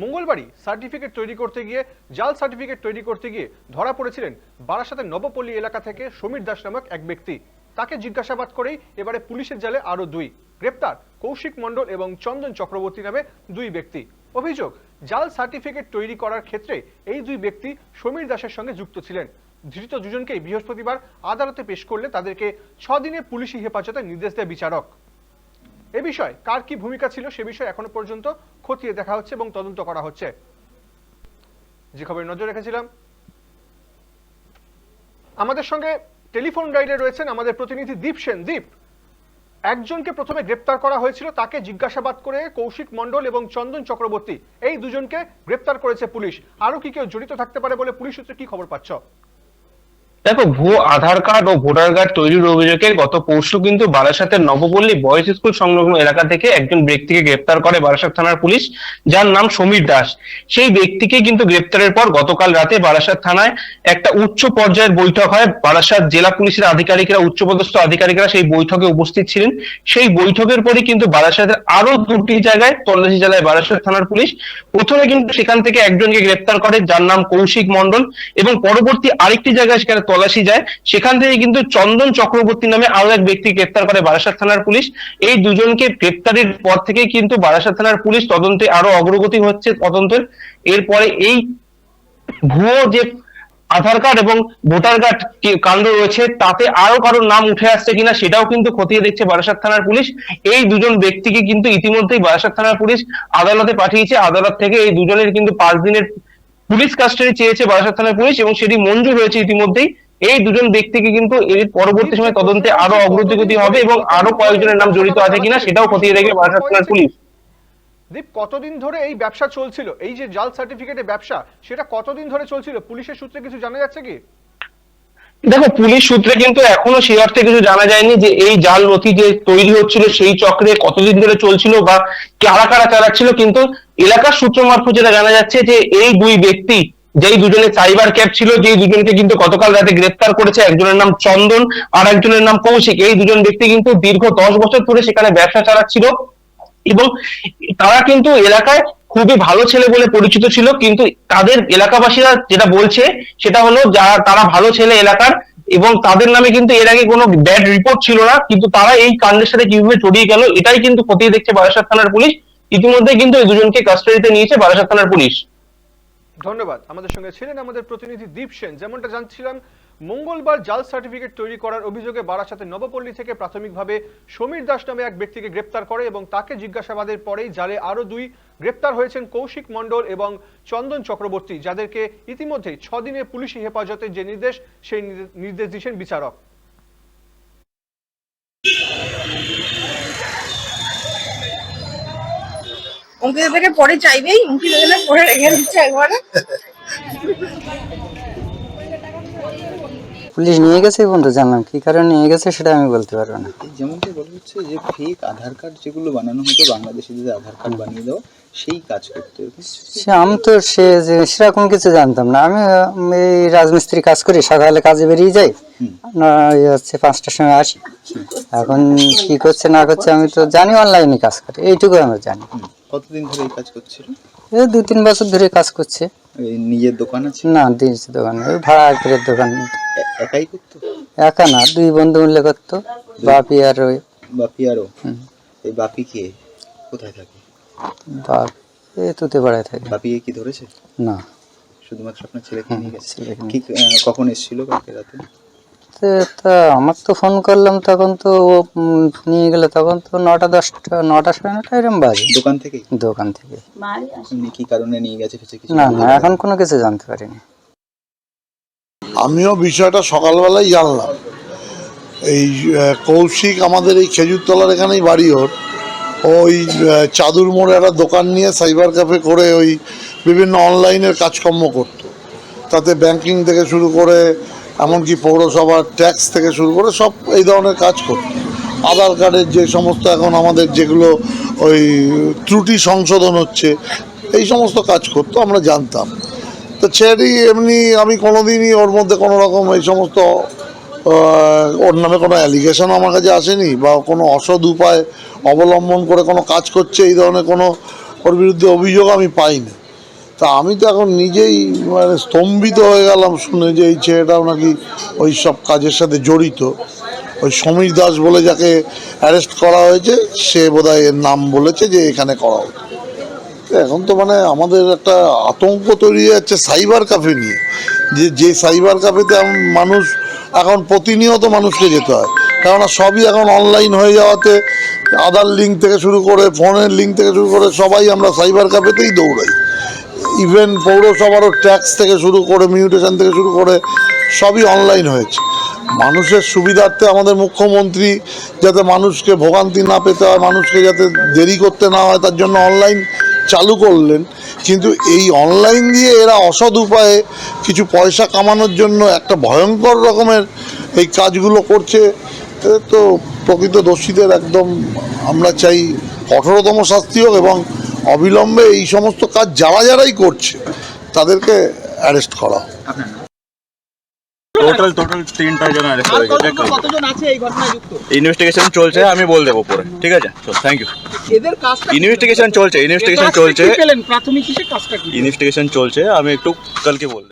মঙ্গলবারই certificate তৈরি করতে গিয়ে, জাল সার্টিফিকেট তৈরি করতে গিয়ে ধরা পড়েছিলেন বারাসাতের নবপল্লী এলাকা থেকে সমীর দাস নামক এক ব্যক্তি। তাকে জিজ্ঞাসাবাদ করেই এবারে পুলিশের জালে আরও দুই। গ্রেপ্তার কৌশিক মণ্ডল এবং চন্দন চক্রবর্তী নামে দুই ব্যক্তি। অভিযোগ, জাল সার্টিফিকেট তৈরি করার ক্ষেত্রে এই দুই ব্যক্তি সমীর দাসের সঙ্গে যুক্ত ছিলেন। ধৃত দুজনকেই বৃহস্পতিবার আদালতে পেশ করলে তাদেরকে ছদিনে পুলিশি হেফাজতে নির্দেশ দেয় বিচারক। এ বিষয়ে কার কি ভূমিকা ছিল সে বিষয়ে এখনও পর্যন্ত খতিয়ে দেখা হচ্ছে এবং তদন্ত করা হচ্ছে। যে খবরে নজর রেখেছিলাম। আমাদের সঙ্গে টেলিফোন গাইডে রয়েছেন আমাদের প্রতিনিধি দীপ সেন। দীপ, একজনকে প্রথমে গ্রেপ্তার করা হয়েছিল, তাকে জিজ্ঞাসাবাদ করে কৌশিক মণ্ডল এবং চন্দন চক্রবর্তী, এই দুজনকে গ্রেপ্তার করেছে পুলিশ। আরও কি কেউ জড়িত থাকতে পারে বলে পুলিশ সূত্রে কি খবর পাচ্ছ? দেখো, ভুয়ো আধার কার্ড ও ভোটার কার্ড তৈরির অভিযোগে গত পরশু কিন্তু বারাসাতের নবপল্লী বয়েজ স্কুল সংলগ্ন এলাকা থেকে একজন ব্যক্তিকে গ্রেপ্তার করে বারাসাত থানার পুলিশ, যার নাম সমীর দাস। সেই ব্যক্তিকে কিন্তু গ্রেপ্তারের পর গতকাল রাতে বারাসাত থানায় একটা উচ্চ পর্যায়ের বৈঠক হয়। বারাসাত জেলা পুলিশের আধিকারিকরা, উচ্চপদস্থ আধিকারিকরা সেই বৈঠকে উপস্থিত ছিলেন। সেই বৈঠকের পরই কিন্তু বারাসাতের আরও দুটি জায়গায়, তল্লাশি জেলায় বারাসাত থানার পুলিশ প্রথমে কিন্তু সেখান থেকে একজনকে গ্রেপ্তার করে, যার নাম কৌশিক মণ্ডল এবং পরবর্তী আরেকটি জায়গায় সেখানে তল্লাশি যায়। সেখান থেকে কিন্তু চন্দন চক্রবর্তী নামে আরও এক ব্যক্তি গ্রেপ্তার করে বারাসাত থানার পুলিশ। এই দুজনকে গ্রেপ্তারের পর থেকে কিন্তু বারাসাত থানার পুলিশ তদন্তে আরও অগ্রগতি হচ্ছে তদন্তের। এরপরে এই ভুয়ো যে আধার কার্ড এবং ভোটার কার্ড কাণ্ড রয়েছে, তাতে আরও কারোর নাম উঠে আসছে কিনা সেটাও কিন্তু খতিয়ে দেখছে বারাসাত থানার পুলিশ। এই দুজন ব্যক্তিকে কিন্তু ইতিমধ্যেই বারাসাত থানার পুলিশ আদালতে পাঠিয়েছে। আদালত থেকে এই দুজনের কিন্তু পাঁচ দিনের পুলিশ কাস্টাডি চেয়েছে বারাসাত থানার পুলিশ এবং সেটি মঞ্জুর হয়েছে ইতিমধ্যেই। এই দুজন ব্যক্তিকে কিন্তু এর পরবর্তী সময় তদন্তে আরও অগ্রগতি হবে এবং আরও কয়েকজনের নাম জড়িত আছে কিনা সেটাও খতিয়ে দেখবে বারাসাত থানার পুলিশ। দীপ কতদিন ধরে এই ব্যবসা চলছিল? এই যে জাল সার্টিফিকেটের ব্যবসা সেটা কতদিন ধরে চলছিল? পুলিশের সূত্রে কিছু জানা যাচ্ছে কি? দেখো পুলিশ সূত্রে কিন্তু এখনও সেই অর্থে কিছু জানা যায়নি যে এই জাল নথি যে তৈরি হচ্ছিল সেই চক্রে কতদিন ধরে চলছিল বা কারা কারা চালাচ্ছিল। কিন্তু এলাকার সূত্র মারফত যেটা জানা যাচ্ছে যে এই দুই ব্যক্তি যেই দুজনের সাইবার ক্যাপ ছিল, যেই দুজনকে কিন্তু গতকাল রাতে গ্রেফতার করেছে একজনের নাম চন্দন আর একজনের নাম কৌশিক। এই দুজন ব্যক্তি কিন্তু দীর্ঘ দশ বছর ধরে সেখানে ব্যবসা চালাচ্ছিল এবং তারা কিন্তু এলাকায় খুবই ভালো ছেলে বলে পরিচিত ছিল, কিন্তু তাদের এলাকাবাসীরা যেটা বলছে সেটা হলো যারা তারা ভালো ছেলে এলাকার এবং তাদের নামে কিন্তু এর আগে কোনো ব্যাড রিপোর্ট ছিল না, কিন্তু তারা এই কাণ্ডের সাথে কীভাবে জড়িয়ে গেল এটাই কিন্তু খতিয়ে দেখছে বারাসাত থানার পুলিশ। ইতিমধ্যে কিন্তু এই দুজনকে কাস্টাডিতে নিয়েছে বারাসাত থানার পুলিশ। ধন্যবাদ। আমাদের সঙ্গে ছিলেন আমাদের প্রতিনিধি দীপ সেন। যেমনটা জানছিলাম, মঙ্গলবার জাল সার্টিফিকেট তৈরি করার অভিযোগে বারাসাতে নবপল্লী থেকে প্রাথমিকভাবে সমীর দাস নামে এক ব্যক্তিকে গ্রেপ্তার করে এবং তাকে জিজ্ঞাসাবাদের পরেই জালে আরও দুই গ্রেপ্তার হয়েছেন কৌশিক মণ্ডল এবং চন্দন চক্রবর্তী, যাদেরকে ইতিমধ্যেই ছ দিনের পুলিশি হেফাজতের যে নির্দেশ, সেই নির্দে- নির্দেশ দিয়েছেন বিচারক। অঙ্কিত থেকে পরে চাইবেই অঙ্কিত পরে রেখে দিচ্ছে একবারে। পুলিশ নিয়ে গেছে বন্ধু জানলাম কি কারণে নিয়ে গেছে সেটা আমি বলতে পারব না। যেমনটি বলা হচ্ছে যে ফেক আধার কার্ড যেগুলো বানানো হতো বাংলাদেশিদের আধার কার্ড বানিয়ে দেওয়া সেই কাজ করতে সে আমি তো সে যে সেরকম কিছু জানতাম না। আমি এই রাজমিস্ত্রি কাজ করি সকালে কাজে বেরিয়ে যাই না হচ্ছে পাঁচটার সময় আসি। এখন কি করছে না করছে আমি তো জানি অনলাইনে কাজ করে এইটুকু আমি জানি। কতদিন ধরে এই কাজ করছিল? এই দু তিন বছর ধরে কাজ করছে। এই নিজের দোকান আছে? না দিয়েছে দোকানে ওই ভাড়া করে দোকান। একাই করতো? একা না দুই বন্ধু মিলে করতো বাপি আর ওই। বাপি আরও হুম। এই বাপি কে? কোথায় থাকে? বাপ এ তুতে পাড়ায় থাকে। বাপি কি ধরেছে? না। শুধুমাত্র আপনার ছেলেকে নিয়ে গেছে? কি কখন এসেছিল কালকে রাতে? তো তা আমার তো ফোন করলাম তখন তো ও নিয়ে গেলে তখন তো নটা দশটা নটা সাড়ে নটা এরকম বাজে। দোকান থেকেই? দোকান থেকে। কি কারণে নিয়ে গেছে কিছু কিছু না না এখন কোনো কিছু জানতে পারিনি। আমিও বিষয়টা সকালবেলায় জানলাম। এই কৌশিক আমাদের এই খেজুরতলার এখানেই বাড়ি ওর। ওই চাদুর মোড়ে একটা দোকান নিয়ে সাইবার ক্যাফে করে ওই বিভিন্ন অনলাইনের কাজকর্ম করতো। তাতে ব্যাংকিং থেকে শুরু করে এমনকি পৌরসভার ট্যাক্স থেকে শুরু করে সব এই ধরনের কাজ করতো। আধার কার্ডের যে সমস্ত এখন আমাদের যেগুলো ওই ত্রুটি সংশোধন হচ্ছে, এই সমস্ত কাজ করতো, আমরা জানতাম। তো ছেড়ি এমনি আমি কোনোদিনই ওর মধ্যে কোনো রকম এই সমস্ত ওর নামে কোনো অ্যালিগেশন আমার কাছে আসেনি বা কোনো অসৎ উপায় অবলম্বন করে কোনো কাজ করছে, এই ধরনের কোনো ওর বিরুদ্ধে অভিযোগ আমি পাইনি। তা আমি তো এখন নিজেই মানে স্তম্ভিত হয়ে গেলাম শুনে যে এই ছেলেটাও নাকি ওই সব কাজের সাথে জড়িত। ওই সমীর দাস বলে যাকে অ্যারেস্ট করা হয়েছে, সে বোধহয় এর নাম বলেছে যে এখানে করা হতো এখন তো মানে আমাদের একটা আতঙ্ক তৈরি হয়ে যাচ্ছে সাইবার ক্যাফে নিয়ে। যে যে সাইবার ক্যাফেতে মানুষ, এখন প্রতিনিয়ত মানুষকে যেতে হয়। কেননা সবই এখন অনলাইন হয়ে যাওয়াতে আধার লিঙ্ক থেকে শুরু করে ফোনের লিঙ্ক থেকে শুরু করে সবাই আমরা সাইবার ক্যাফেতেই দৌড়াই। ইভেন পৌরসভারও ট্যাক্স থেকে শুরু করে মিউটেশন থেকে শুরু করে, সবই অনলাইন হয়েছে। মানুষের সুবিধার্থে আমাদের মুখ্যমন্ত্রী যাতে মানুষকে ভোগান্তি না পেতে হয়, মানুষকে যাতে দেরি করতে না হয়, তার জন্য অনলাইন চালু করলেন। কিন্তু এই অনলাইন দিয়ে এরা অসৎ উপায়ে কিছু পয়সা কামানোর জন্য একটা ভয়ঙ্কর রকমের এই কাজগুলো করছে। তো প্রকৃত দোষীদের একদম আমরা চাই কঠোরতম শাস্তি হোক এবং অবিলম্বে এই সমস্ত কাজ যারা যারাই করছে তাদেরকে অ্যারেস্ট করা। টোটাল টোটাল তিনটা জন অ্যারেস্ট হয়ে গেছে কতজন আছে এই ঘটনায় যুক্ত? ইনভেস্টিগেশন চলছে আমি বল দেবো পরে। ঠিক আছে? চল থ্যাংক ইউ এদের কাজটা ইনভেস্টিগেশন চলছে ইনভেস্টিগেশন চলছে। প্রাথমিক হিসেবে কাজটা কি? ইনভেস্টিগেশন চলছে আমি একটু কালকে বল দেবো।